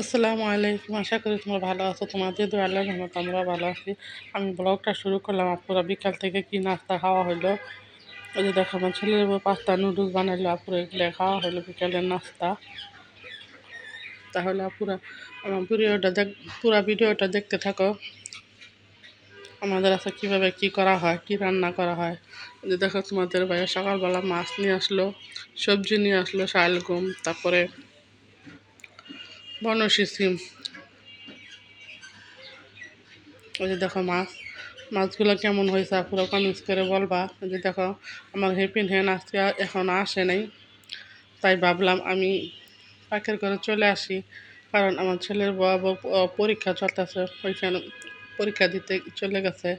আসসালামু আলাইকুম। আশা করি তোমরা ভালো আছো। তোমাদের দু আল্লাহ রহমত আমরা ভালো আছি। আমি ব্লগটা শুরু করলাম। আপুরা বিকাল থেকে কি নাস্তা খাওয়া হলো? ওই যে দেখো, আমার ছেলের পাস্তা, নুডলস বানাইলো। আপুরা এগুলো খাওয়া হলো বিকালের নাস্তা। তাহলে আপুরা, আমার ভিডিওটা দেখ, পুরো ভিডিওটা দেখতে থাকো। আমাদের আছে কীভাবে কি করা হয়, কি রান্না করা হয়। যে দেখো, তোমাদের ভাইয়া সকালবেলা মাছ নিয়ে আসলো, সবজি নিয়ে আসলো শালগম তারপরে বনশী সিম। ওই যে দেখো মাছ। মাছগুলো কেমন হয়েছে পুরো কমেন্টস করে বলবা। ওই যে দেখো, আমার হেপিন হ্যান আজকে এখন আসে নাই। তাই ভাবলাম আমি পাখের করে চলে আসি, কারণ আমার ছেলের বাবা পরীক্ষা চলতেছে। ওইখানে পরীক্ষা দিতে চলে গেছে।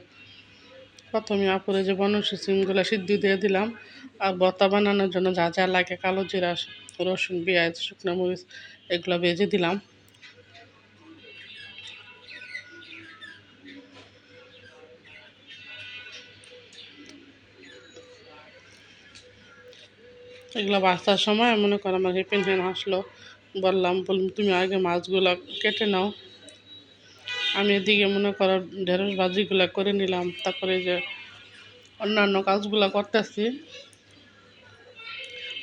প্রথমে আপুরে যে বনশী সিমগুলো সিদ্ধ দিয়ে দিলাম, আর বতা বানানোর জন্য যা যা লাগে কালো জিরা, রসুন, পেঁয়াজ, শুকনো মরিচ, এগুলো ভেজে দিলাম। এগুলো বাঁচার সময় মনে করো আমার হেপেন হ্যান আসলো, বললাম বললাম, তুমি আগে মাছগুলো কেটে নাও। আমি এদিকে মনে করো ঢেঁড়স ভাজিগুলো করে নিলাম, তারপরে যে অন্যান্য কাজগুলো করতেছি।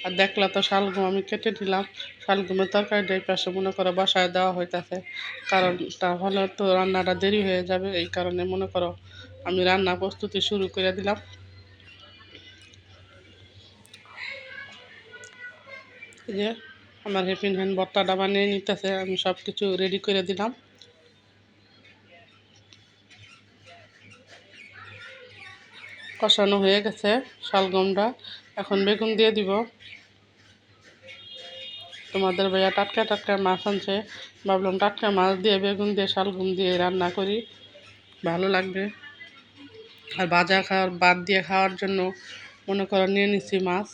আর দেখলা তো শালগম আমি কেটে নিলাম, শালগমের তরকারিটা এই পাশে মনে করো বাসায় দেওয়া হইতেছে। কারণ তাহলে তো রান্নাটা দেরি হয়ে যাবে, এই কারণে মনে করো আমি রান্না প্রস্তুতি শুরু করে দিলাম। যে আমার হেপিন হ্যান্ড বত্তাটা বানিয়ে নিতেছে, আমি সব কিছু রেডি করে দিলাম। কষানো হয়ে গেছে শালগমটা। এখন বেগুন দিয়ে দিব। তোমাদের ভাইয়া টাটকা টাটকা মাছ আনছে। ভাবলাম টাটকা মাছ দিয়ে বেগুন দিয়ে শালগম দিয়ে রান্না করি। ভালো লাগবে। আর ভাজা খাওয়ার, বাদ দিয়ে খাওয়ার জন্য মনে করো নিয়ে নিচ্ছি মাছ।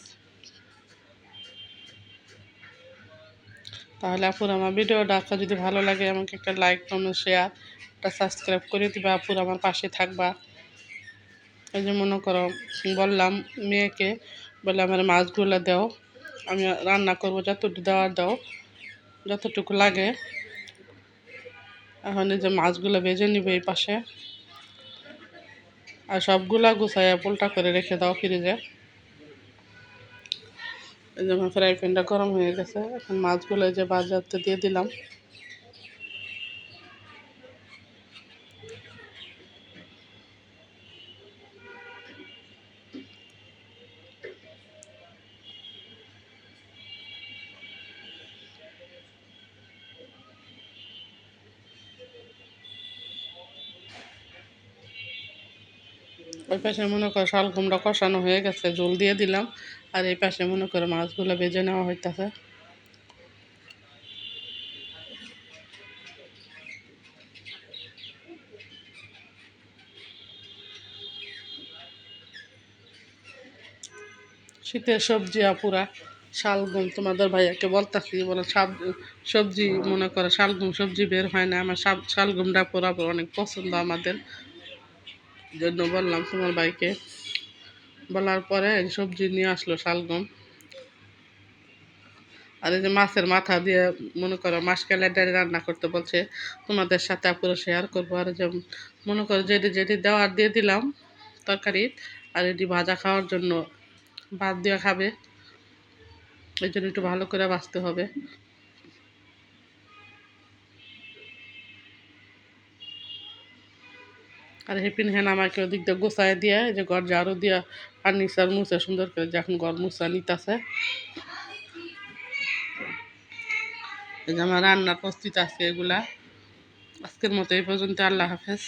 তাহলে আপুর আমার ভিডিওটা আপনার যদি ভালো লাগে, আমাকে একটা লাইক কমেন্ট শেয়ার একটা সাবস্ক্রাইব করে দিবা। আপুর আমার পাশে থাকবা। এই যে মনে করো, বললাম মেয়েকে বলে আমার মাছগুলো দাও, আমি রান্না করব, যতটুকু দেওয়ার দাও, যতটুকু লাগে। এখন যে মাছগুলো ভেজে নিবে এই পাশে। আর সবগুলা গুছাইয়া পোলটা করে রেখে দাও ফ্রিজে। এই যে আমার ফ্রাই প্যানটা গরম হয়ে গেছে, এখন মাছগুলো যে বাজারতে দিয়ে দিলাম। ওই পাশে মনে করো শালগমটা কষানো হয়ে গেছে, জল দিয়ে দিলাম। আর এই পাশে মনে করো মাছগুলো বেজে নেওয়া হইতেছে। শীতের সবজি আপুরা শালগম তোমাদের ভাইয়াকে বলতেছি, বলে সব সবজি মনে করে শালগম সবজি বের হয় না। আমার শালগমটা পুরা অনেক পছন্দ আমাদের। জন্য বললাম তোমার ভাইকে। বলার পরে সবজি নিয়ে আসলো শালগম। আর এই যে মাছের মাথা দিয়ে মনে করো মাছ ডালি রান্না করতে বলছে, তোমাদের সাথে পুরো শেয়ার করব। আর যে মনে করো যেটি যেটি দেওয়ার দিয়ে দিলাম তরকারি, আর এটি ভাজা খাওয়ার জন্য ভাত দিয়ে খাবে। এই জন্য একটু ভালো করে বাঁচতে হবে। আর হেপিন হ্যান আমাকে ওদিক দিয়ে দিয়ে, এই যে ঘর ঝাড়ু দিয়া ফার্নিচার মুছে সুন্দর করে যখন ঘর মুছা নিতেছে। আমার রান্নার প্রস্তুতি আছে এগুলা। আজকের মতো এই পর্যন্ত, আল্লাহ হাফেজ।